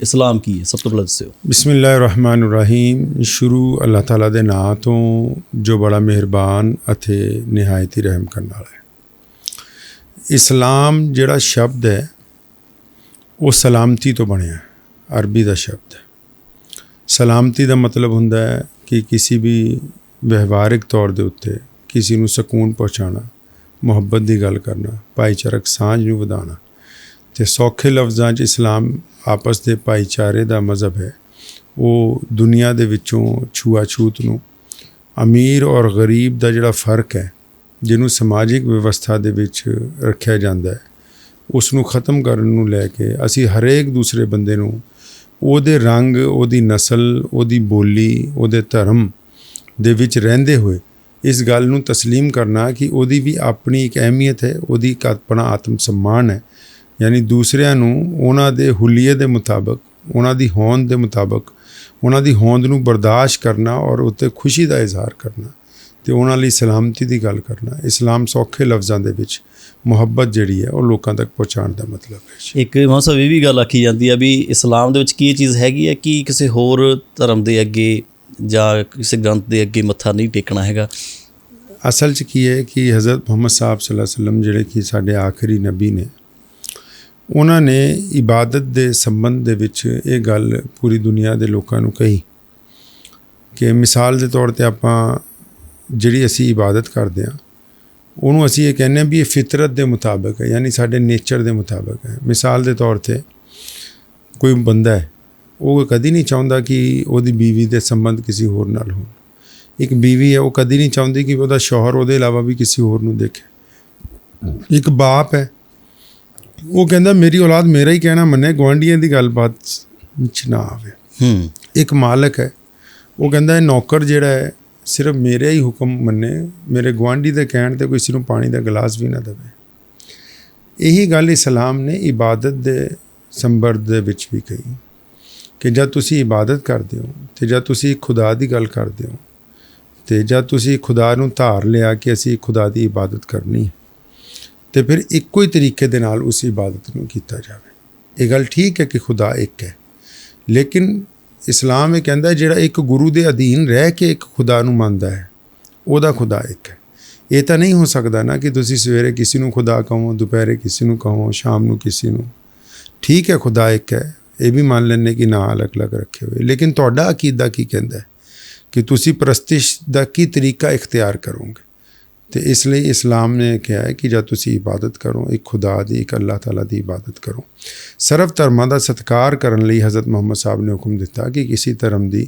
ਇਸਲਾਮ ਕੀ ਹੈ? ਸਭ ਤੋਂ ਪਹਿਲਾਂ ਦੱਸਿਓ। ਬਿਸਮਿਲ੍ਲਾਹਿਰਰਹਿਮਾਨਿਰਰਹੀਮ। ਸ਼ੁਰੂ ਅੱਲਾਹ ਤਾਲਾ ਦੇ ਨਾਂ ਤੋਂ ਜੋ ਬੜਾ ਮਿਹਰਬਾਨ ਅਤੇ ਨਿਹਾਇਤੀ ਰਹਿਮ ਕਰਨ ਵਾਲਾ ਹੈ। ਇਸਲਾਮ ਜਿਹੜਾ ਸ਼ਬਦ ਹੈ, ਉਹ ਸਲਾਮਤੀ ਤੋਂ ਬਣਿਆ ਅਰਬੀ ਦਾ ਸ਼ਬਦ ਹੈ। ਸਲਾਮਤੀ ਦਾ ਮਤਲਬ ਹੁੰਦਾ ਹੈ ਕਿ ਕਿਸੇ ਵੀ ਵਿਵਹਾਰਿਕ ਤੌਰ ਦੇ ਉੱਤੇ ਕਿਸੇ ਨੂੰ ਸਕੂਨ ਪਹੁੰਚਾਉਣਾ, ਮੁਹੱਬਤ ਦੀ ਗੱਲ ਕਰਨਾ, ਭਾਈਚਾਰਕ ਸਾਂਝ ਨੂੰ ਵਧਾਉਣਾ ਤੇ ਸੌਖੇ ਲਫ਼ਜ਼ਾਂ 'ਚ ਇਸਲਾਮ ਆਪਸ ਦੇ ਭਾਈਚਾਰੇ ਦਾ ਮਜ਼ਹਬ ਹੈ ਉਹ ਦੁਨੀਆ ਦੇ ਵਿੱਚੋਂ ਛੂਆ-ਛੂਤ ਨੂੰ ਅਮੀਰ ਔਰ ਗਰੀਬ ਦਾ ਜਿਹੜਾ ਫਰਕ ਹੈ ਜਿਹਨੂੰ ਸਮਾਜਿਕ ਵਿਵਸਥਾ ਦੇ ਵਿੱਚ ਰੱਖਿਆ ਜਾਂਦਾ ਹੈ ਉਸ ਨੂੰ ਖਤਮ ਕਰਨ ਨੂੰ ਲੈ ਕੇ ਅਸੀਂ ਹਰੇਕ ਦੂਸਰੇ ਬੰਦੇ ਨੂੰ ਉਹਦੇ ਰੰਗ ਉਹਦੀ ਨਸਲ ਉਹਦੀ ਬੋਲੀ ਉਹਦੇ ਧਰਮ ਦੇ ਵਿੱਚ ਰਹਿੰਦੇ ਹੋਏ ਇਸ ਗੱਲ ਨੂੰ تسلیم ਕਰਨਾ ਕਿ ਉਹਦੀ ਵੀ ਆਪਣੀ ਇੱਕ ਅਹਿਮੀਅਤ ਹੈ ਉਹਦੀ ਇੱਕ ਆਪਣਾ ਆਤਮ ਸਨਮਾਨ ਹੈ ਯਾਨੀ ਦੂਸਰਿਆਂ ਨੂੰ ਉਹਨਾਂ ਦੇ ਹੁਲੀਏ ਦੇ ਮੁਤਾਬਕ ਉਹਨਾਂ ਦੀ ਹੋਂਦ ਦੇ ਮੁਤਾਬਕ ਉਹਨਾਂ ਦੀ ਹੋਂਦ ਨੂੰ ਬਰਦਾਸ਼ਤ ਕਰਨਾ ਔਰ ਉੱਤੇ ਖੁਸ਼ੀ ਦਾ ਇਜ਼ਹਾਰ ਕਰਨਾ ਤੇ ਉਹਨਾਂ ਲਈ ਸਲਾਮਤੀ ਦੀ ਗੱਲ ਕਰਨਾ ਇਸਲਾਮ ਸੌਖੇ ਲਫ਼ਜ਼ਾਂ ਦੇ ਵਿੱਚ ਮੁਹੱਬਤ ਜਿਹੜੀ ਹੈ ਉਹ ਲੋਕਾਂ ਤੱਕ ਪਹੁੰਚਾਉਣ ਦਾ ਮਤਲਬ ਹੈ। ਇੱਕ ਮਸਾ ਇਹ ਵੀ ਗੱਲ ਆਖੀ ਜਾਂਦੀ ਹੈ ਵੀ ਇਸਲਾਮ ਦੇ ਵਿੱਚ ਕੀ ਚੀਜ਼ ਹੈਗੀ ਹੈ ਕਿ ਕਿਸੇ ਹੋਰ ਧਰਮ ਦੇ ਅੱਗੇ ਜਾਂ ਕਿਸੇ ਗ੍ਰੰਥ ਦੇ ਅੱਗੇ ਮੱਥਾ ਨਹੀਂ ਟੇਕਣਾ ਹੈਗਾ ਅਸਲ 'ਚ ਕੀ ਹੈ ਕਿ ਹਜ਼ਰਤ ਮੁਹੰਮਦ ਸਾਹਿਬ ਸੱਲੱਲਾਹੁ ਅਲੈहि ਵਸੱਲਮ ਜਿਹੜੇ ਕਿ ਸਾਡੇ ਆਖਰੀ ਨਬੀ ਨੇ ਉਹਨਾਂ ਨੇ ਇਬਾਦਤ ਦੇ ਸੰਬੰਧ ਦੇ ਵਿੱਚ ਇਹ ਗੱਲ ਪੂਰੀ ਦੁਨੀਆ ਦੇ ਲੋਕਾਂ ਨੂੰ ਕਹੀ ਕਿ ਮਿਸਾਲ ਦੇ ਤੌਰ ਤੇ ਆਪਾਂ ਜਿਹੜੀ ਅਸੀਂ ਇਬਾਦਤ ਕਰਦੇ ਹਾਂ, ਉਹਨੂੰ ਅਸੀਂ ਇਹ ਕਹਿੰਦੇ ਹਾਂ ਵੀ ਇਹ ਫਿਤਰਤ ਦੇ ਮੁਤਾਬਕ ਹੈ, ਯਾਨੀ ਸਾਡੇ ਨੇਚਰ ਦੇ ਮੁਤਾਬਕ ਹੈ। ਮਿਸਾਲ ਦੇ ਤੌਰ ਤੇ ਕੋਈ ਬੰਦਾ ਹੈ, ਉਹ ਕਦੀ ਨਹੀਂ ਚਾਹੁੰਦਾ ਕਿ ਉਹਦੀ ਬੀਵੀ ਦੇ ਸੰਬੰਧ ਕਿਸੇ ਹੋਰ ਨਾਲ ਹੋਣ। ਇੱਕ ਬੀਵੀ ਹੈ, ਉਹ ਕਦੀ ਨਹੀਂ ਚਾਹੁੰਦੀ ਕਿ ਉਹਦਾ ਸ਼ੌਹਰ ਉਹਦੇ ਇਲਾਵਾ ਵੀ ਕਿਸੇ ਹੋਰ ਨੂੰ ਦੇਖੇ। ਇੱਕ ਬਾਪ ਹੈ ਉਹ ਕਹਿੰਦਾ ਮੇਰੀ ਔਲਾਦ ਮੇਰਾ ਹੀ ਕਹਿਣਾ ਮੰਨੇ ਗਵਾਂਢੀਆਂ ਦੀ ਗੱਲਬਾਤ ਚ ਨਾ ਆਵੇ। ਹੂੰ। ਇੱਕ ਮਾਲਕ ਹੈ। ਉਹ ਕਹਿੰਦਾ ਇਹ ਨੌਕਰ ਜਿਹੜਾ ਹੈ ਸਿਰਫ ਮੇਰੇ ਹੀ ਹੁਕਮ ਮੰਨੇ ਮੇਰੇ ਗਵਾਂਢੀ ਦੇ ਕਹਿਣ ਤੇ ਕਿਸੇ ਨੂੰ ਪਾਣੀ ਦਾ ਗਲਾਸ ਵੀ ਨਾ ਦੇਵੇ। ਇਹੀ ਗੱਲ ਇਸਲਾਮ ਨੇ ਇਬਾਦਤ ਦੇ ਸੰਬੰਧ ਦੇ ਵਿੱਚ ਵੀ ਕਹੀ ਕਿ ਜਦ ਤੁਸੀਂ ਇਬਾਦਤ ਕਰਦੇ ਹੋ ਤੇ ਜਦ ਤੁਸੀਂ ਖੁਦਾ ਦੀ ਗੱਲ ਕਰਦੇ ਹੋ ਤੇ ਜਦ ਤੁਸੀਂ ਖੁਦਾ ਨੂੰ ਧਾਰ ਲਿਆ ਕਿ ਅਸੀਂ ਖੁਦਾ ਦੀ ਇਬਾਦਤ ਕਰਨੀ ਹੈ ਤੇ ਫਿਰ ਇੱਕੋ ਹੀ ਤਰੀਕੇ ਦੇ ਨਾਲ ਉਸ ਇਬਾਦਤ ਨੂੰ ਕੀਤਾ ਜਾਵੇ। ਇਹ ਗੱਲ ਠੀਕ ਹੈ ਕਿ ਖੁਦਾ ਇੱਕ ਹੈ। ਲੇਕਿਨ ਇਸਲਾਮ ਇਹ ਕਹਿੰਦਾ ਜਿਹੜਾ ਇੱਕ ਗੁਰੂ ਦੇ ਅਧੀਨ ਰਹਿ ਕੇ ਇੱਕ ਖੁਦਾ ਨੂੰ ਮੰਨਦਾ ਹੈ, ਉਹਦਾ ਖੁਦਾ ਇੱਕ ਹੈ। ਇਹ ਤਾਂ ਨਹੀਂ ਹੋ ਸਕਦਾ ਨਾ ਕਿ ਤੁਸੀਂ ਸਵੇਰੇ ਕਿਸੇ ਨੂੰ ਖੁਦਾ ਕਹੋ, ਦੁਪਹਿਰੇ ਕਿਸੇ ਨੂੰ ਕਹੋ, ਸ਼ਾਮ ਨੂੰ ਕਿਸੇ ਨੂੰ। ਠੀਕ ਹੈ, ਖੁਦਾ ਇੱਕ ਹੈ। ਇਹ ਵੀ ਮੰਨ ਲੈਣੇ ਕਿ ਨਾ ਅਲੱਗ-ਅਲੱਗ ਰੱਖੇ ਹੋਏ। ਲੇਕਿਨ ਤੁਹਾਡਾ ਅਕੀਦਾ ਕੀ ਕਹਿੰਦਾ ਹੈ? ਕਿ ਤੁਸੀਂ ਪ੍ਰਸਤਿਸ਼ ਦਾ ਕੀ ਤਰੀਕਾ ਇਖਤਿਆਰ ਕਰੋਗੇ? ਤੇ ਇਸ ਲਈ ਇਸਲਾਮ ਨੇ ਕਿਹਾ ਹੈ ਕਿ ਜਦ ਤੁਸੀਂ ਇਬਾਦਤ ਕਰੋ ਇੱਕ ਖੁਦਾ ਦੀ, ਇੱਕ ਅੱਲਾਹ ਤਾਲਾ ਦੀ ਇਬਾਦਤ ਕਰੋ। ਸਰਵ ਧਰਮਾਂ ਦਾ ਸਤਿਕਾਰ ਕਰਨ ਲਈ ਹਜ਼ਰਤ ਮੁਹੰਮਦ ਸਾਹਿਬ ਨੇ ਹੁਕਮ ਦਿੱਤਾ ਕਿ ਕਿਸੇ ਧਰਮ ਦੀ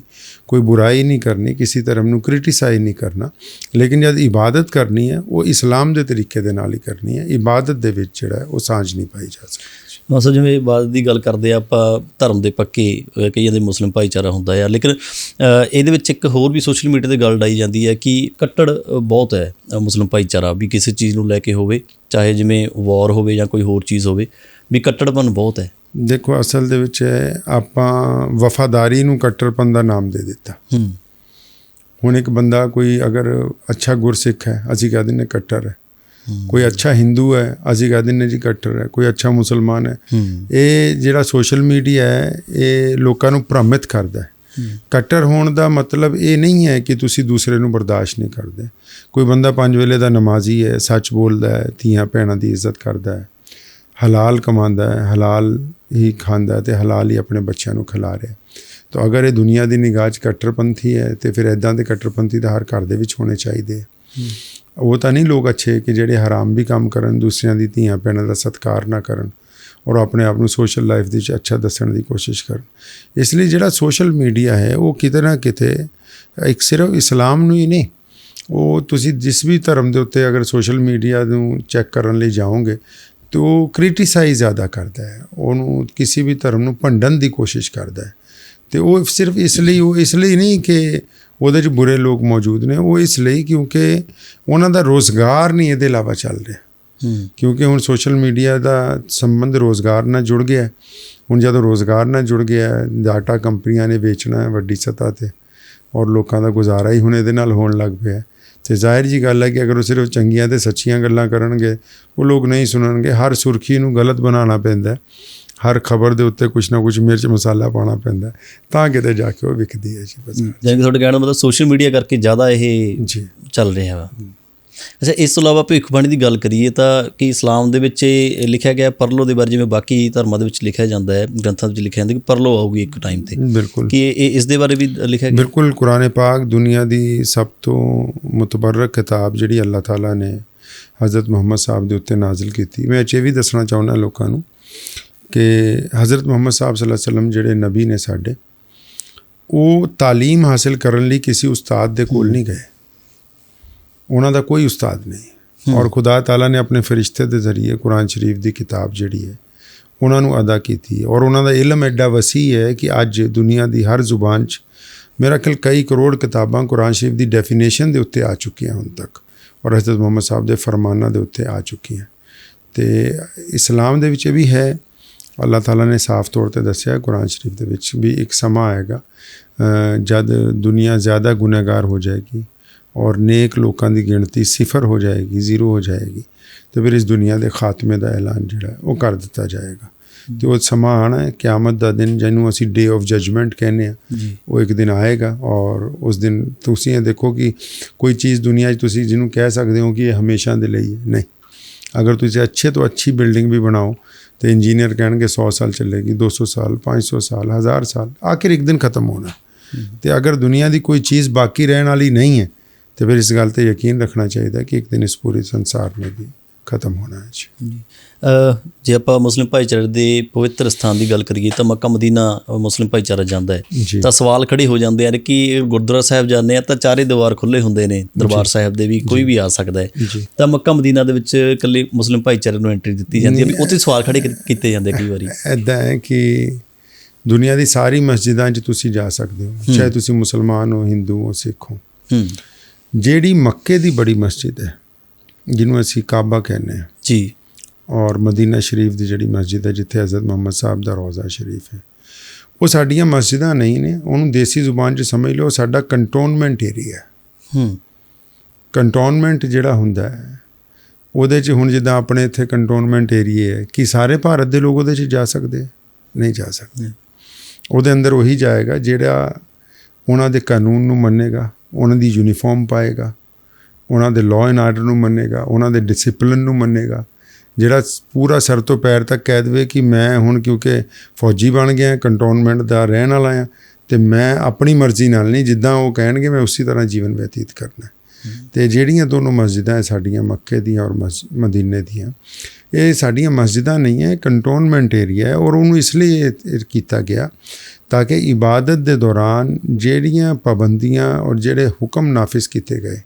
ਕੋਈ ਬੁਰਾਈ ਨਹੀਂ ਕਰਨੀ, ਕਿਸੇ ਧਰਮ ਨੂੰ ਕ੍ਰਿਟਿਸਾਈਜ਼ ਨਹੀਂ ਕਰਨਾ। ਲੇਕਿਨ ਜਦ ਇਬਾਦਤ ਕਰਨੀ ਹੈ, ਉਹ ਇਸਲਾਮ ਦੇ ਤਰੀਕੇ ਦੇ ਨਾਲ ਹੀ ਕਰਨੀ ਹੈ। ਇਬਾਦਤ ਦੇ ਵਿੱਚ ਜਿਹੜਾ ਉਹ ਸਾਂਝ ਨਹੀਂ ਪਾਈ ਜਾ ਸਕਦੀ। ਮਸਾ ਜਿਵੇਂ ਇਬਾਦਤ ਦੀ ਗੱਲ ਕਰਦੇ ਆ ਆਪਾਂ ਧਰਮ ਦੇ ਪੱਕੇ ਕਈਆਂ ਦੇ ਮੁਸਲਿਮ ਭਾਈਚਾਰਾ ਹੁੰਦਾ ਆ ਲੇਕਿਨ ਇਹਦੇ ਵਿੱਚ ਇੱਕ ਹੋਰ ਵੀ ਸੋਸ਼ਲ ਮੀਡੀਆ ਤੇ ਗੱਲ ਡਾਈ ਜਾਂਦੀ ਹੈ ਕਿ ਕੱਟੜ ਬਹੁਤ ਹੈ ਮੁਸਲਿਮ ਭਾਈਚਾਰਾ ਵੀ ਕਿਸੇ ਚੀਜ਼ ਨੂੰ ਲੈ ਕੇ ਹੋਵੇ ਚਾਹੇ ਜਿਵੇਂ ਵਾਰ ਹੋਵੇ ਜਾਂ ਕੋਈ ਹੋਰ ਚੀਜ਼ ਹੋਵੇ ਵੀ ਕੱਟੜਪਨ ਬਹੁਤ ਹੈ। ਦੇਖੋ ਅਸਲ ਦੇ ਵਿੱਚ ਹੈ ਆਪਾਂ ਵਫਾਦਾਰੀ ਨੂੰ ਕੱਟਰਪਨ ਦਾ ਨਾਮ ਦੇ ਦਿੱਤਾ। ਹੂੰ। ਹੁਣ ਇੱਕ ਬੰਦਾ ਕੋਈ ਅਗਰ ਅੱਛਾ ਗੁਰਸਿੱਖ ਹੈ ਅਸੀਂ ਕਹਿ ਦਿੰਦੇ ਕੱਟਰ ਹੈ। ਕੋਈ ਅੱਛਾ ਹਿੰਦੂ ਹੈ ਅਸੀਂ ਕਹਿ ਦਿੰਦੇ ਜੀ ਕੱਟਰ ਹੈ। ਕੋਈ ਅੱਛਾ ਮੁਸਲਮਾਨ ਹੂੰ। ਇਹ ਜਿਹੜਾ ਸੋਸ਼ਲ ਮੀਡੀਆ ਹੈ ਇਹ ਲੋਕਾਂ ਨੂੰ ਭ੍ਰਮਿਤ ਕਰਦਾ ਹੈ। ਕੱਟਰ ਹੋਣ ਦਾ ਮਤਲਬ ਇਹ ਨਹੀਂ ਹੈ ਕਿ ਤੁਸੀਂ ਦੂਸਰੇ ਨੂੰ ਬਰਦਾਸ਼ਤ ਨਹੀਂ ਕਰਦੇ। ਕੋਈ ਬੰਦਾ ਪੰਜ ਵੇਲੇ ਦਾ ਨਮਾਜ਼ੀ ਹੈ ਸੱਚ ਬੋਲਦਾ ਹੈ ਧੀਆਂ ਭੈਣਾਂ ਦੀ ਇੱਜ਼ਤ ਕਰਦਾ ਹੈ ਹਲਾਲ ਕਮਾਉਂਦਾ ਹੈ ਹਲਾਲ ਹੀ ਖਾਂਦਾ ਤੇ ਹਲਾਲ ਹੀ ਆਪਣੇ ਬੱਚਿਆਂ ਨੂੰ ਖਿਲਾ ਰਿਹਾ। ਤਾਂ ਅਗਰ ਇਹ ਦੁਨੀਆ ਦੀ ਨਿਗਾਹ 'ਚ ਕੱਟਰਪੰਥੀ ਹੈ ਤੇ ਫਿਰ ਐਦਾਂ ਦੇ ਕੱਟਰਪੰਥੀ ਤਾਂ ਹਰ ਘਰ ਦੇ ਵਿੱਚ ਹੋਣੇ ਚਾਹੀਦੇ ਉਹ ਤਾਂ ਨਹੀਂ ਲੋਕ ਅੱਛੇ ਕਿ ਜਿਹੜੇ ਹਰਾਮ ਵੀ ਕੰਮ ਕਰਨ ਦੂਸਰਿਆਂ ਦੀ ਧੀਆਂ ਭੈਣਾਂ ਦਾ ਸਤਿਕਾਰ ਨਾ ਕਰਨ। ਔਰ ਆਪਣੇ ਆਪ ਨੂੰ ਸੋਸ਼ਲ ਲਾਈਫ ਦੇ ਵਿੱਚ ਅੱਛਾ ਦੱਸਣ ਦੀ ਕੋਸ਼ਿਸ਼ ਕਰਨ। ਇਸ ਲਈ ਜਿਹੜਾ ਸੋਸ਼ਲ ਮੀਡੀਆ ਹੈ, ਉਹ ਕਿਤੇ ਨਾ ਕਿਤੇ ਇੱਕ ਸਿਰਫ ਇਸਲਾਮ ਨੂੰ ਹੀ ਨਹੀਂ, ਉਹ ਤੁਸੀਂ ਜਿਸ ਵੀ ਧਰਮ ਦੇ ਉੱਤੇ ਅਗਰ ਸੋਸ਼ਲ ਮੀਡੀਆ ਨੂੰ ਚੈੱਕ ਕਰਨ ਲਈ ਜਾਓਗੇ, ਤੇ ਉਹ ਕ੍ਰਿਟਿਸਾਈਜ਼ ਜ਼ਿਆਦਾ ਕਰਦਾ ਹੈ। ਉਹਨੂੰ ਕਿਸੇ ਵੀ ਧਰਮ ਨੂੰ ਭੰਡਣ ਦੀ ਕੋਸ਼ਿਸ਼ ਕਰਦਾ ਹੈ। ਤੇ ਉਹ ਸਿਰਫ ਇਸ ਲਈ, ਉਹ ਇਸ ਲਈ ਨਹੀਂ ਕਿ ਉਹਦੇ 'ਚ ਬੁਰੇ ਲੋਕ ਮੌਜੂਦ ਨੇ, ਉਹ ਇਸ ਲਈ ਕਿਉਂਕਿ ਉਹਨਾਂ ਦਾ ਰੋਜ਼ਗਾਰ ਨਹੀਂ ਇਹਦੇ ਇਲਾਵਾ ਚੱਲ ਰਿਹਾ। ਕਿਉਂਕਿ ਹੁਣ ਸੋਸ਼ਲ ਮੀਡੀਆ ਦਾ ਸੰਬੰਧ ਰੋਜ਼ਗਾਰ ਨਾਲ ਜੁੜ ਗਿਆ। ਹੁਣ ਜਦੋਂ ਰੋਜ਼ਗਾਰ ਨਾਲ ਜੁੜ ਗਿਆ ਡਾਟਾ ਕੰਪਨੀਆਂ ਨੇ ਵੇਚਣਾ ਹੈ ਵੱਡੀ ਸਤ੍ਹਾ ਤੇ ਔਰ ਲੋਕਾਂ ਦਾ ਗੁਜ਼ਾਰਾ ਹੀ ਹੁਣ ਇਹਦੇ ਨਾਲ ਹੋਣ ਲੱਗ ਪਿਆ। ਤੇ ਜ਼ਾਹਿਰ ਜੀ ਗੱਲ ਹੈ ਕਿ ਅਗਰ ਉਹ ਸਿਰਫ ਚੰਗੀਆਂ ਤੇ ਸੱਚੀਆਂ ਗੱਲਾਂ ਕਰਨਗੇ ਉਹ ਲੋਕ ਨਹੀਂ ਸੁਣਨਗੇ ਹਰ ਸੁਰਖੀ ਨੂੰ ਗਲਤ ਬਣਾਉਣਾ ਪੈਂਦਾ। ਹਰ ਖਬਰ ਦੇ ਉੱਤੇ ਕੁਝ ਨਾ ਕੁਝ ਮਿਰਚ ਮਸਾਲਾ ਪਾਉਣਾ ਪੈਂਦਾ ਤਾਂ ਕਿਤੇ ਜਾ ਕੇ ਉਹ ਵਿਕਦੀ ਹੈ ਜੀ ਬਸ ਜਾਨੀ ਕਿ ਤੁਹਾਡੇ ਕਹਿਣ ਦਾ ਮਤਲਬ ਸੋਸ਼ਲ ਮੀਡੀਆ ਕਰਕੇ ਜ਼ਿਆਦਾ ਇਹ ਚੱਲ ਰਿਹਾ ਵਾ ਅੱਛਾ ਇਸ ਤੋਂ ਇਲਾਵਾ ਭਵਿੱਖਬਾਣੀ ਦੀ ਗੱਲ ਕਰੀਏ ਤਾਂ ਕਿ ਇਸਲਾਮ ਦੇ ਵਿੱਚ ਇਹ ਲਿਖਿਆ ਗਿਆ ਪਰਲੋ ਦੇ ਬਾਰੇ ਜਿਵੇਂ ਬਾਕੀ ਧਰਮਾਂ ਦੇ ਵਿੱਚ ਲਿਖਿਆ ਜਾਂਦਾ ਹੈ ਗ੍ਰੰਥਾਂ ਵਿੱਚ ਲਿਖਿਆ ਜਾਂਦਾ ਕਿ ਪਰਲੋ ਆਊਗੀ ਇੱਕ ਟਾਈਮ ਤੇ। ਬਿਲਕੁਲ। ਕਿ ਇਹ ਇਸ ਦੇ ਬਾਰੇ ਵੀ ਲਿਖਿਆ ਗਿਆ? ਬਿਲਕੁਲ ਕੁਰਾਨ ਪਾਕ ਦੁਨੀਆ ਦੀ ਸਭ ਤੋਂ ਮੁਤਬਰਕ ਕਿਤਾਬ ਜਿਹੜੀ ਅੱਲਾਹ ਤਾਲਾ ਨੇ ਹਜ਼ਰਤ ਮੁਹੰਮਦ ਸਾਹਿਬ ਦੇ ਉੱਤੇ ਨਾਜ਼ਿਲ ਕੀਤੀ। ਮੈਂ ਇਹ ਵੀ ਦੱਸਣਾ ਚਾਹੁੰਦਾ ਲੋਕਾਂ ਨੂੰ ਕਿ ਹਜ਼ਰਤ ਮੁਹੰਮਦ ਸਾਹਿਬ ਸੱਲੱਲਾਹੁ ਅਲੈहि ਵਸੱਲਮ ਜਿਹੜੇ ਨਬੀ ਨੇ ਸਾਡੇ ਉਹ تعلیم ਹਾਸਲ ਕਰਨ ਲਈ ਕਿਸੇ ਉਸਤਾਦ ਦੇ ਕੋਲ ਨਹੀਂ ਗਏ। ਉਹਨਾਂ ਦਾ ਕੋਈ ਉਸਤਾਦ ਨਹੀਂ। ਔਰ ਖੁਦਾ ਤਾਲਾ ਨੇ ਆਪਣੇ ਫਰਿਸ਼ਤੇ ਦੇ ਜ਼ਰੀਏ ਕੁਰਾਨ ਸ਼ਰੀਫ ਦੀ ਕਿਤਾਬ ਜਿਹੜੀ ਹੈ ਉਹਨਾਂ ਨੂੰ ਅਦਾ ਕੀਤੀ ਔਰ ਉਹਨਾਂ ਦਾ ਇਲਮ ਐਡਾ ਵਸੀ ਹੈ ਕਿ ਅੱਜ ਦੁਨੀਆ ਦੀ ਹਰ ਜ਼ੁਬਾਨ 'ਚ ਮੇਰਾ ਖਿਆਲ ਕਈ ਕਰੋੜ ਕਿਤਾਬਾਂ ਕੁਰਾਨ ਸ਼ਰੀਫ ਦੀ ਡੈਫੀਨੇਸ਼ਨ ਦੇ ਉੱਤੇ ਆ ਚੁੱਕੀਆਂ ਹੁਣ ਤੱਕ। ਔਰ ਹਜ਼ਰਤ ਮੁਹੰਮਦ ਸਾਹਿਬ ਦੇ ਫਰਮਾਨਾਂ ਦੇ ਉੱਤੇ ਆ ਚੁੱਕੀਆਂ। ਤੇ ਇਸਲਾਮ ਦੇ ਵਿੱਚ ਇਹ ਵੀ ਹੈ ਅੱਲਾਹ ਤਾਲਾ ਨੇ ਸਾਫ਼ ਤੌਰ ਤੇ ਦੱਸਿਆ ਕੁਰਾਨ ਸ਼ਰੀਫ ਦੇ ਵਿੱਚ ਵੀ ਇੱਕ ਸਮਾਂ ਆਏਗਾ ਜਦ ਦੁਨੀਆ ਜ਼ਿਆਦਾ ਗੁਨਹਗਾਰ ਹੋ ਜਾਏਗੀ ਔਰ ਨੇਕ ਲੋਕਾਂ ਦੀ ਗਿਣਤੀ ਸਿਫਰ ਹੋ ਜਾਏਗੀ ਜ਼ੀਰੋ ਹੋ ਜਾਏਗੀ ਤੇ ਫਿਰ ਇਸ ਦੁਨੀਆ ਦੇ ਖਾਤਮੇ ਦਾ ਐਲਾਨ ਜਿਹੜਾ ਉਹ ਕਰ ਦਿੱਤਾ ਜਾਏਗਾ। ਤੇ ਉਹ ਸਮਾਂ ਆਣਾ ਹੈ ਕਿਆਮਤ ਦਾ ਦਿਨ ਜਿਹਨੂੰ ਅਸੀਂ ਡੇ ਆਫ ਜਜਮੈਂਟ ਕਹਿੰਦੇ ਆ ਉਹ ਇੱਕ ਦਿਨ ਆਏਗਾ ਔਰ ਉਸ ਦਿਨ ਤੁਸੀਂ ਇਹ ਦੇਖੋ ਕਿ ਕੋਈ ਚੀਜ਼ ਦੁਨੀਆ 'ਚ ਤੁਸੀਂ ਜਿਹਨੂੰ ਕਹਿ ਸਕਦੇ ਹੋ ਕਿ ਇਹ ਹਮੇਸ਼ਾ ਦੇ ਲਈ ਹੈ। ਨਹੀਂ। ਅਗਰ ਤੁਸੀਂ ਅੱਛੇ ਤੋਂ ਅੱਛੀ ਬਿਲਡਿੰਗ ਵੀ ਬਣਾਓ ਤੇ ਇੰਜੀਨੀਅਰ ਕਹਿਣਗੇ 100 ਸਾਲ ਚੱਲੇਗੀ 200 ਸਾਲ 500 ਸਾਲ 1000 ਸਾਲ ਆਖਿਰ ਇੱਕ ਦਿਨ ਖਤਮ ਹੋਣਾ। ਤੇ ਅਗਰ ਦੁਨੀਆ ਦੀ ਕੋਈ ਚੀਜ਼ ਬਾਕੀ ਰਹਿਣ ਵਾਲੀ ਨਹੀਂ ਹੈ ਤੇ ਫਿਰ ਇਸ ਗੱਲ ਤੇ ਯਕੀਨ ਰੱਖਣਾ ਚਾਹੀਦਾ ਕਿ ਇੱਕ ਦਿਨ ਇਸ ਪੂਰੇ ਸੰਸਾਰ ਨੇ ਵੀ ਖਤਮ ਹੋਣਾ ਹੈ ਜੀ। ਜੀ। ਅ, ਜੇ ਆਪਾਂ ਮੁਸਲਿਮ ਭਾਈਚਾਰੇ ਦੇ ਪਵਿੱਤਰ ਸਥਾਨ ਦੀ ਗੱਲ ਕਰੀਏ ਤਾਂ ਮੱਕਾ ਮਦੀਨਾ ਮੁਸਲਿਮ ਭਾਈਚਾਰਾ ਜਾਂਦਾ ਹੈ। ਤਾਂ ਸਵਾਲ ਖੜੇ ਹੋ ਜਾਂਦੇ ਆ ਕਿ ਗੁਰਦੁਆਰਾ ਸਾਹਿਬ ਜਾਂਦੇ ਆ ਤਾਂ ਚਾਰੇ ਦੀਵਾਰ ਖੁੱਲੇ ਹੁੰਦੇ ਨੇ ਦਰਬਾਰ ਸਾਹਿਬ ਦੇ ਵੀ ਕੋਈ ਵੀ ਆ ਸਕਦਾ ਹੈ। ਤਾਂ ਮੱਕਾ ਮਦੀਨਾ ਦੇ ਵਿੱਚ ਇਕੱਲੇ ਮੁਸਲਿਮ ਭਾਈਚਾਰੇ ਨੂੰ ਐਂਟਰੀ ਦਿੱਤੀ ਜਾਂਦੀ ਹੈ ਵੀ ਉੱਥੇ ਸਵਾਲ ਖੜੇ ਕੀਤੇ ਜਾਂਦੇ ਕਈ ਵਾਰੀ। ਐਦਾਂ ਹੈ ਕਿ ਦੁਨੀਆ ਦੀ ਸਾਰੀ ਮਸਜਿਦਾਂ 'ਚ ਤੁਸੀਂ ਜਾ ਸਕਦੇ ਹੋ। ਚਾਹੇ ਤੁਸੀਂ ਮੁਸਲਮਾਨ ਹੋ ਹਿੰਦੂ ਹੋ ਸਿੱਖ ਹੋ। ਹੂੰ। ਜਿਹੜੀ ਮੱਕੇ ਦੀ ਬੜੀ ਮਸਜਿਦ ਹੈ ਜਿਹਨੂੰ ਅਸੀਂ ਕਾਬਾ ਕਹਿੰਦੇ ਹਾਂ। ਜੀ। ਔਰ ਮਦੀਨਾ ਸ਼ਰੀਫ ਦੀ ਜਿਹੜੀ ਮਸਜਿਦ ਹੈ ਜਿੱਥੇ ਹਜ਼ਰਤ ਮੁਹੰਮਦ ਸਾਹਿਬ ਦਾ ਰੋਜ਼ਾ ਸ਼ਰੀਫ ਹੈ। ਉਹ ਸਾਡੀਆਂ ਮਸਜਿਦਾਂ ਨਹੀਂ ਨੇ ਉਹਨੂੰ ਦੇਸੀ ਜ਼ੁਬਾਨ 'ਚ ਸਮਝ ਲਓ ਸਾਡਾ ਕੰਟੋਨਮੈਂਟ ਏਰੀਆ ਹੈ। ਕੰਟੋਨਮੈਂਟ ਜਿਹੜਾ ਹੁੰਦਾ ਹੈ ਉਹਦੇ 'ਚ ਹੁਣ ਜਿੱਦਾਂ ਆਪਣੇ ਇੱਥੇ ਕੰਟੋਨਮੈਂਟ ਏਰੀਆ ਹੈ ਕਿ ਸਾਰੇ ਭਾਰਤ ਦੇ ਲੋਕ ਉਹਦੇ 'ਚ ਜਾ ਸਕਦੇ? ਨਹੀਂ ਜਾ ਸਕਦੇ। ਉਹਦੇ ਅੰਦਰ ਉਹੀ ਜਾਏਗਾ ਜਿਹੜਾ ਉਹਨਾਂ ਦੇ ਕਾਨੂੰਨ ਨੂੰ ਮੰਨੇਗਾ। ਉਹਨਾਂ ਦੀ ਯੂਨੀਫਾਰਮ ਪਾਏਗਾ ਉਹਨਾਂ ਦੇ ਲਾਅ ਐਂਡ ਆਰਡਰ ਨੂੰ ਮੰਨੇਗਾ ਉਹਨਾਂ ਦੇ ਡਿਸਪਲਿਨ ਨੂੰ ਮੰਨੇਗਾ ਜਿਹੜਾ ਪੂਰਾ ਸਰ ਤੋਂ ਪੈਰ ਤੱਕ ਕਹਿ ਦੇਵੇ ਕਿ ਮੈਂ ਹੁਣ ਕਿਉਂਕਿ ਫੌਜੀ ਬਣ ਗਿਆ ਕੰਟੋਨਮੈਂਟ ਦਾ ਰਹਿਣ ਵਾਲਾ ਆ ਤੇ ਮੈਂ ਆਪਣੀ ਮਰਜ਼ੀ ਨਾਲ ਨਹੀਂ ਜਿੱਦਾਂ ਉਹ ਕਹਿਣਗੇ ਮੈਂ ਉਸੇ ਤਰ੍ਹਾਂ ਜੀਵਨ ਬਤੀਤ ਕਰਨਾ। ਤੇ ਜਿਹੜੀਆਂ ਦੋਨੋਂ ਮਸਜਿਦਾਂ ਸਾਡੀਆਂ ਮੱਕੇ ਦੀਆਂ ਔਰ ਮਦੀਨੇ ਦੀਆਂ ਇਹ ਸਾਡੀਆਂ ਮਸਜਿਦਾਂ ਨਹੀਂ ਹੈ ਕੰਟੋਨਮੈਂਟ ਏਰੀਆ ਹੈ ਔਰ ਉਹਨੂੰ ਇਸ ਲਈ ਇਹ- ਕੀਤਾ ਗਿਆ ਤਾਂ ਕਿ ਇਬਾਦਤ ਦੇ ਦੌਰਾਨ ਜਿਹੜੀਆਂ ਪਾਬੰਦੀਆਂ ਔਰ ਜਿਹੜੇ ਹੁਕਮ ਨਾਫਿਜ਼ ਕੀਤੇ ਗਏ,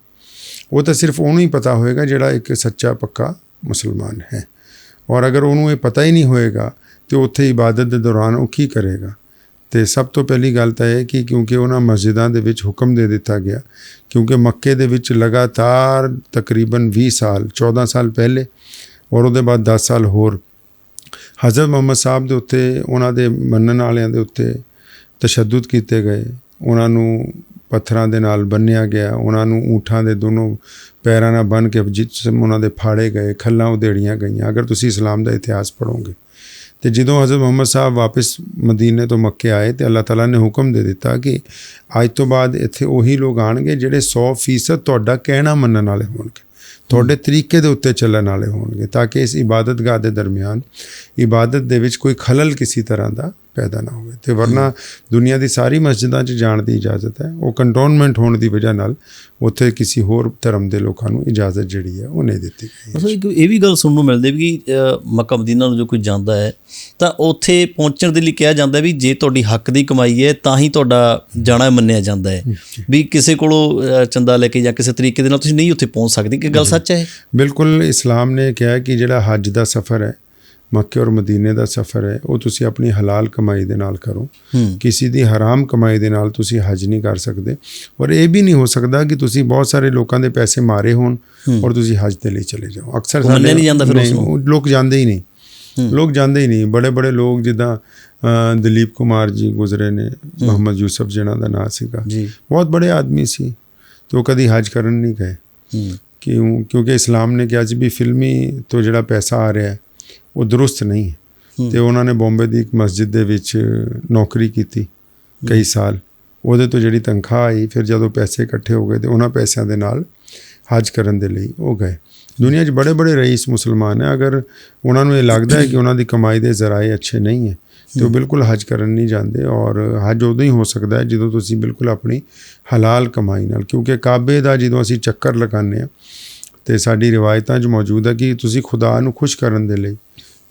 ਉਹ ਤਾਂ ਸਿਰਫ ਉਹਨੂੰ ਹੀ ਪਤਾ ਹੋਏਗਾ ਜਿਹੜਾ ਇੱਕ ਸੱਚਾ ਪੱਕਾ ਮੁਸਲਮਾਨ ਹੈ। ਔਰ ਅਗਰ ਉਹਨੂੰ ਇਹ ਪਤਾ ਹੀ ਨਹੀਂ ਹੋਏਗਾ ਤੇ ਉੱਥੇ ਇਬਾਦਤ ਦੇ ਦੌਰਾਨ ਉਹ ਕੀ ਕਰੇਗਾ? ਤੇ ਸਭ ਤੋਂ ਪਹਿਲੀ ਗੱਲ ਤਾਂ ਇਹ ਕਿ ਕਿਉਂਕਿ ਉਹਨਾਂ ਮਸਜਿਦਾਂ ਦੇ ਵਿੱਚ ਹੁਕਮ ਦੇ ਦਿੱਤਾ ਗਿਆ, ਕਿਉਂਕਿ ਮੱਕੇ ਦੇ ਵਿੱਚ ਲਗਾਤਾਰ ਤਕਰੀਬਨ 20 ਸਾਲ 14 ਸਾਲ ਪਹਿਲੇ ਔਰ ਉਹਦੇ ਬਾਅਦ 10 ਸਾਲ ਹੋਰ ਹਜ਼ਰਤ ਮੁਹੰਮਦ ਸਾਹਿਬ ਦੇ ਉੱਤੇ, ਉਹਨਾਂ ਦੇ ਮੰਨਣ ਵਾਲਿਆਂ ਦੇ ਉੱਤੇ ਤਸ਼ੱਦਦ ਕੀਤੇ ਗਏ। ਉਹਨਾਂ ਨੂੰ ਪੱਥਰਾਂ ਦੇ ਨਾਲ ਬੰਨਿਆ ਗਿਆ। ਉਹਨਾਂ ਨੂੰ ਊਠਾਂ ਦੇ ਦੋਨੋਂ ਪੈਰਾਂ ਨਾਲ ਬੰਨ ਕੇ ਜਿਸਮ ਉਹਨਾਂ ਦੇ ਫਾੜੇ ਗਏ, ਖੱਲਾਂ ਉਧੇੜੀਆਂ ਗਈਆਂ। ਅਗਰ ਤੁਸੀਂ ਇਸਲਾਮ ਦਾ ਇਤਿਹਾਸ ਪੜ੍ਹੋਗੇ, ਤੇ ਜਦੋਂ ਹਜ਼ਰਤ ਮੁਹੰਮਦ ਸਾਹਿਬ ਵਾਪਸ ਮਦੀਨੇ ਤੋਂ ਮੱਕੇ ਆਏ, ਤੇ ਅੱਲਾਹ ਤਾਲਾ ਨੇ ਹੁਕਮ ਦੇ ਦਿੱਤਾ ਕਿ ਅੱਜ ਤੋਂ ਬਾਅਦ ਇੱਥੇ ਉਹੀ ਲੋਕ ਆਣਗੇ ਜਿਹੜੇ 100% ਤੁਹਾਡਾ ਕਹਿਣਾ ਮੰਨਣ ਵਾਲੇ ਹੋਣਗੇ। ਤੁਹਾਡੇ ਤਰੀਕੇ ਦੇ ਉੱਤੇ ਚੱਲਣ ਵਾਲੇ ਹੋਣਗੇ ਤਾਂ ਕਿ ਇਸ ਇਬਾਦਤਗਾਹ ਦੇ ਦਰਮਿਆਨ ਇਬਾਦਤ ਦੇ ਵਿੱਚ ਕੋਈ ਖਲਲ ਕਿਸੇ ਤਰ੍ਹਾਂ ਦਾ ਪੈਦਾ ਨਾ ਹੋਵੇ। ਤੇ ਵਰਨਾ ਦੁਨੀਆ ਦੀ ਸਾਰੀ ਮਸਜਿਦਾਂ 'ਚ ਜਾਣ ਦੀ ਇਜਾਜ਼ਤ ਹੈ। ਉਹ ਕੰਟੋਨਮੈਂਟ ਹੋਣ ਦੀ ਵਜ੍ਹਾ ਨਾਲ ਉੱਥੇ ਕਿਸੇ ਹੋਰ ਧਰਮ ਦੇ ਲੋਕਾਂ ਨੂੰ ਇਜਾਜ਼ਤ ਜਿਹੜੀ ਹੈ ਉਹ ਨਹੀਂ ਦਿੱਤੀ ਗਈ ਮਤਲਬ ਇੱਕ ਇਹ ਵੀ ਗੱਲ ਸੁਣਨ ਨੂੰ ਮਿਲਦੀ ਵੀ ਕਿ ਮੱਕਾ ਮਦੀਨਾ ਨੂੰ ਜੋ ਕੋਈ ਜਾਂਦਾ ਹੈ ਤਾਂ ਉੱਥੇ ਪਹੁੰਚਣ ਦੇ ਲਈ ਕਿਹਾ ਜਾਂਦਾ ਵੀ ਜੇ ਤੁਹਾਡੀ ਹੱਕ ਦੀ ਕਮਾਈ ਹੈ ਤਾਂ ਹੀ ਤੁਹਾਡਾ ਜਾਣਾ ਮੰਨਿਆ ਜਾਂਦਾ ਹੈ। ਵੀ ਕਿਸੇ ਕੋਲੋਂ ਚੰਦਾ ਲੈ ਕੇ ਜਾਂ ਕਿਸੇ ਤਰੀਕੇ ਦੇ ਨਾਲ ਤੁਸੀਂ ਨਹੀਂ ਉੱਥੇ ਪਹੁੰਚ ਸਕਦੇ ਕਿ ਗੱਲ ਸੱਚ ਹੈ ਬਿਲਕੁਲ ਇਸਲਾਮ ਨੇ ਕਿਹਾ ਕਿ ਜਿਹੜਾ ਹੱਜ ਦਾ ਸਫ਼ਰ ਹੈ ਮੱਕੇ ਔਰ ਮਦੀਨੇ ਦਾ ਸਫ਼ਰ ਹੈ ਉਹ ਤੁਸੀਂ ਆਪਣੀ ਹਲਾਲ ਕਮਾਈ ਦੇ ਨਾਲ ਕਰੋ। ਕਿਸੇ ਦੀ ਹਰਾਮ ਕਮਾਈ ਦੇ ਨਾਲ ਤੁਸੀਂ ਹਜ ਨਹੀਂ ਕਰ ਸਕਦੇ। ਔਰ ਇਹ ਵੀ ਨਹੀਂ ਹੋ ਸਕਦਾ ਕਿ ਤੁਸੀਂ ਬਹੁਤ ਸਾਰੇ ਲੋਕਾਂ ਦੇ ਪੈਸੇ ਮਾਰੇ ਹੋਣ ਔਰ ਤੁਸੀਂ ਹਜ ਦੇ ਲਈ ਚਲੇ ਜਾਓ। ਅਕਸਰ ਮੰਨਿਆ ਨਹੀਂ ਜਾਂਦਾ ਫਿਰ ਉਸ ਨੂੰ। ਲੋਕ ਜਾਂਦੇ ਹੀ ਨਹੀਂ। ਲੋਕ ਜਾਂਦੇ ਹੀ ਨਹੀਂ। ਬੜੇ ਬੜੇ ਲੋਕ ਜਿੱਦਾਂ ਦਲੀਪ ਕੁਮਾਰ ਜੀ ਗੁਜ਼ਰੇ ਨੇ ਮੁਹੰਮਦ ਯੂਸਫ ਜਿਹਨਾਂ ਦਾ ਨਾਂ ਸੀਗਾ। ਜੀ। ਬਹੁਤ ਬੜੇ ਆਦਮੀ ਸੀ। ਤੇ ਉਹ ਕਦੀ ਹਜ ਕਰਨ ਨਹੀਂ ਗਏ। ਕਿਉਂ? ਕਿਉਂਕਿ ਇਸਲਾਮ ਨੇ ਕਿਹਾ ਸੀ ਵੀ ਫਿਲਮੀ ਤੋਂ ਜਿਹੜਾ ਪੈਸਾ ਆ ਰਿਹਾ ਹੈ ਉਹ ਦਰੁਸਤ ਨਹੀਂ ਹੈ। ਤੇ ਉਹਨਾਂ ਨੇ ਬੰਬੇ ਦੀ ਇੱਕ ਮਸਜਿਦ ਦੇ ਵਿੱਚ ਨੌਕਰੀ ਕੀਤੀ ਕਈ ਸਾਲ। ਉਹਦੇ ਤੋਂ ਜਿਹੜੀ ਤਨਖਾਹ ਆਈ ਫਿਰ ਜਦੋਂ ਪੈਸੇ ਇਕੱਠੇ ਹੋ ਗਏ ਤੇ ਉਹਨਾਂ ਪੈਸਿਆਂ ਦੇ ਨਾਲ ਹਜ ਕਰਨ ਦੇ ਲਈ ਉਹ ਗਏ। ਦੁਨੀਆ 'ਚ ਬੜੇ ਬੜੇ ਰਈਸ ਮੁਸਲਮਾਨ ਹੈ। ਅਗਰ ਉਹਨਾਂ ਨੂੰ ਇਹ ਲੱਗਦਾ ਹੈ ਕਿ ਉਹਨਾਂ ਦੀ ਕਮਾਈ ਦੇ ਜ਼ਰਾਏ ਅੱਛੇ ਨਹੀਂ ਹੈ ਤੇ ਉਹ ਬਿਲਕੁਲ ਹਜ ਕਰਨ ਨਹੀਂ ਜਾਂਦੇ ਔਰ ਹਜ ਉਦੋਂ ਹੀ ਹੋ ਸਕਦਾ ਹੈ ਜਦੋਂ ਤੁਸੀਂ ਬਿਲਕੁਲ ਆਪਣੀ ਹਲਾਲ ਕਮਾਈ ਨਾਲ। ਕਿਉਂਕਿ ਕਾਬੇ ਦਾ ਜਦੋਂ ਅਸੀਂ ਚੱਕਰ ਲਗਾਉਂਦੇ ਹਾਂ ਤੇ ਸਾਡੀ ਰਿਵਾਇਤਾਂ 'ਚ ਮੌਜੂਦ ਹੈ ਕਿ ਤੁਸੀਂ ਖੁਦਾ ਨੂੰ ਖੁਸ਼ ਕਰਨ ਦੇ ਲਈ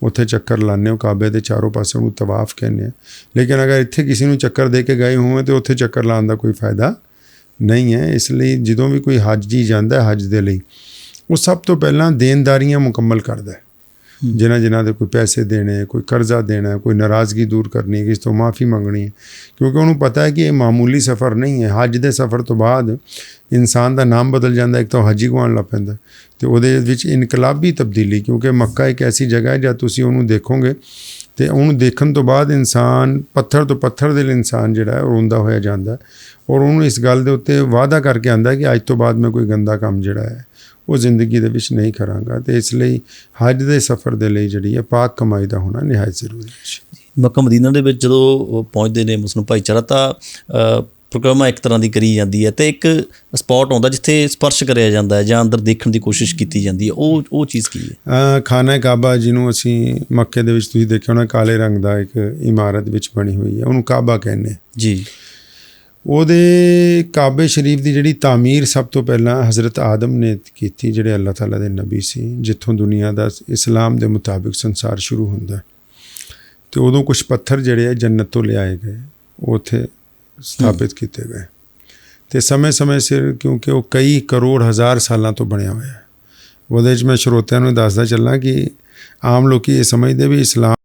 ਉੱਥੇ ਚੱਕਰ ਲਾਉਂਦੇ ਹੋ, ਕਾਬੇ ਦੇ ਚਾਰੋਂ ਪਾਸੇ ਨੂੰ ਤਵਾਫ ਕਹਿੰਦੇ ਆ। ਲੇਕਿਨ ਅਗਰ ਇੱਥੇ ਕਿਸੇ ਨੂੰ ਚੱਕਰ ਦੇ ਕੇ ਗਏ ਹੋਵੇ ਤੇ ਉੱਥੇ ਚੱਕਰ ਲਾਉਣ ਦਾ ਕੋਈ ਫਾਇਦਾ ਨਹੀਂ ਹੈ। ਇਸ ਲਈ ਜਦੋਂ ਵੀ ਕੋਈ ਹੱਜੀ ਜਾਂਦਾ ਹੈ ਹਜ ਦੇ ਲਈ, ਉਹ ਸਭ ਤੋਂ ਪਹਿਲਾਂ ਦੇਣਦਾਰੀਆਂ ਮੁਕੰਮਲ ਕਰਦਾ ਹੈ। ਜਿਨ੍ਹਾਂ ਜਿਨ੍ਹਾਂ ਦੇ ਕੋਈ ਪੈਸੇ ਦੇਣੇ, ਕੋਈ ਕਰਜ਼ਾ ਦੇਣਾ, ਕੋਈ ਨਾਰਾਜ਼ਗੀ ਦੂਰ ਕਰਨੀ ਕਿਸ ਤੋਂ ਮਾਫੀ ਮੰਗਣੀ ਹੈ। ਕਿਉਂਕਿ ਉਹਨੂੰ ਪਤਾ ਹੈ ਕਿ ਇਹ ਮਾਮੂਲੀ ਸਫ਼ਰ ਨਹੀਂ ਹੈ। ਹਜ ਦੇ ਸਫ਼ਰ ਤੋਂ ਬਾਅਦ ਇਨਸਾਨ ਦਾ ਨਾਮ ਬਦਲ ਜਾਂਦਾ ਇੱਕ ਤਾਂ ਹਾਜੀ ਕਹਾਉਣ ਲੱਗ ਪੈਂਦਾ ਤੇ ਉਹਦੇ ਵਿੱਚ ਇਨਕਲਾਬੀ ਤਬਦੀਲੀ, ਕਿਉਂਕਿ ਮੱਕਾ ਇੱਕ ਐਸੀ ਜਗ੍ਹਾ ਹੈ ਜਦ ਤੁਸੀਂ ਉਹਨੂੰ ਦੇਖੋਗੇ, ਤੇ ਉਹਨੂੰ ਦੇਖਣ ਤੋਂ ਬਾਅਦ ਇਨਸਾਨ ਪੱਥਰ ਤੋਂ ਪੱਥਰ ਦਿਲ ਇਨਸਾਨ ਜਿਹੜਾ ਹੈ, ਉਹ ਰੋਂਦਾ ਹੋਇਆ ਜਾਂਦਾ ਔਰ ਉਹਨੂੰ ਇਸ ਗੱਲ ਦੇ ਉੱਤੇ ਵਾਅਦਾ ਕਰਕੇ ਆਂਦਾ ਕਿ ਅੱਜ ਤੋਂ ਬਾਅਦ ਮੈਂ ਕੋਈ ਗੰਦਾ ਕੰਮ ਜਿਹੜਾ ਹੈ ਉਹ ਜ਼ਿੰਦਗੀ ਦੇ ਵਿੱਚ ਨਹੀਂ ਕਰਾਂਗਾ ਤੇ ਇਸ ਲਈ ਹਜ ਦੇ ਸਫ਼ਰ ਦੇ ਲਈ ਜਿਹੜੀ ਹੈ ਪਾਕ ਕਮਾਈ ਦਾ ਹੋਣਾ ਨਿਹਾਇਤ ਜ਼ਰੂਰੀ ਹੈ। ਮੱਕਾ ਮਦੀਨਾ ਦੇ ਵਿੱਚ ਜਦੋਂ ਪਹੁੰਚਦੇ ਨੇ ਮੁਸਲਿਮ ਭਾਈਚਾਰਾ ਤਾਂ ਪ੍ਰੋਗਰਾਮਾਂ ਇੱਕ ਤਰ੍ਹਾਂ ਦੀ ਕਰੀ ਜਾਂਦੀ ਹੈ ਤੇ ਇੱਕ ਸਪੌਟ ਆਉਂਦਾ ਜਿੱਥੇ ਸਪਰਸ਼ ਕਰਿਆ ਜਾਂਦਾ ਹੈ ਜਾਂ ਅੰਦਰ ਦੇਖਣ ਦੀ ਕੋਸ਼ਿਸ਼ ਕੀਤੀ ਜਾਂਦੀ ਹੈ। ਉਹ ਉਹ ਚੀਜ਼ ਕੀ ਹੈ? ਖਾਨਾ ਕਾਬਾ ਜਿਹਨੂੰ ਅਸੀਂ ਮੱਕੇ ਦੇ ਵਿੱਚ ਤੁਸੀਂ ਦੇਖਿਆ ਹੋਣਾ ਕਾਲੇ ਰੰਗ ਦਾ ਇੱਕ ਇਮਾਰਤ ਵਿੱਚ ਬਣੀ ਹੋਈ ਹੈ। ਉਹਨੂੰ ਕਾਬਾ ਕਹਿੰਦੇ ਜੀ। ਉਹਦੇ ਕਾਬੇ ਸ਼ਰੀਫ ਦੀ ਜਿਹੜੀ ਤਾਮੀਰ ਸਭ ਤੋਂ ਪਹਿਲਾਂ ਹਜ਼ਰਤ ਆਦਮ ਨੇ ਕੀਤੀ, ਜਿਹੜੇ ਅੱਲਾਹ ਤਾਲਾ ਦੇ ਨਬੀ ਸੀ, ਜਿੱਥੋਂ ਦੁਨੀਆ ਦਾ ਇਸਲਾਮ ਦੇ ਮੁਤਾਬਿਕ ਸੰਸਾਰ ਸ਼ੁਰੂ ਹੁੰਦਾ ਹੈ। ਤੇ ਉਦੋਂ ਕੁਝ ਪੱਥਰ ਜਿਹੜੇ ਆ ਜੰਨਤ ਤੋਂ ਲਿਆਏ ਗਏ, ਉਹ ਉੱਥੇ ਸਥਾਪਿਤ ਕੀਤੇ ਗਏ ਤੇ ਸਮੇਂ-ਸਮੇਂ ਸਿਰ ਕਿਉਂਕਿ ਉਹ ਕਈ ਕਰੋੜ ਹਜ਼ਾਰ ਸਾਲਾਂ ਤੋਂ ਬਣਿਆ ਹੋਇਆ ਹੈ ਉਹਦੇ 'ਚ ਮੈਂ ਸਰੋਤਿਆਂ ਨੂੰ ਦੱਸਦਾ ਚੱਲਾਂ ਕਿ ਆਮ ਲੋਕੀ ਇਹ ਸਮਝਦੇ ਵੀ ਇਸਲਾਮ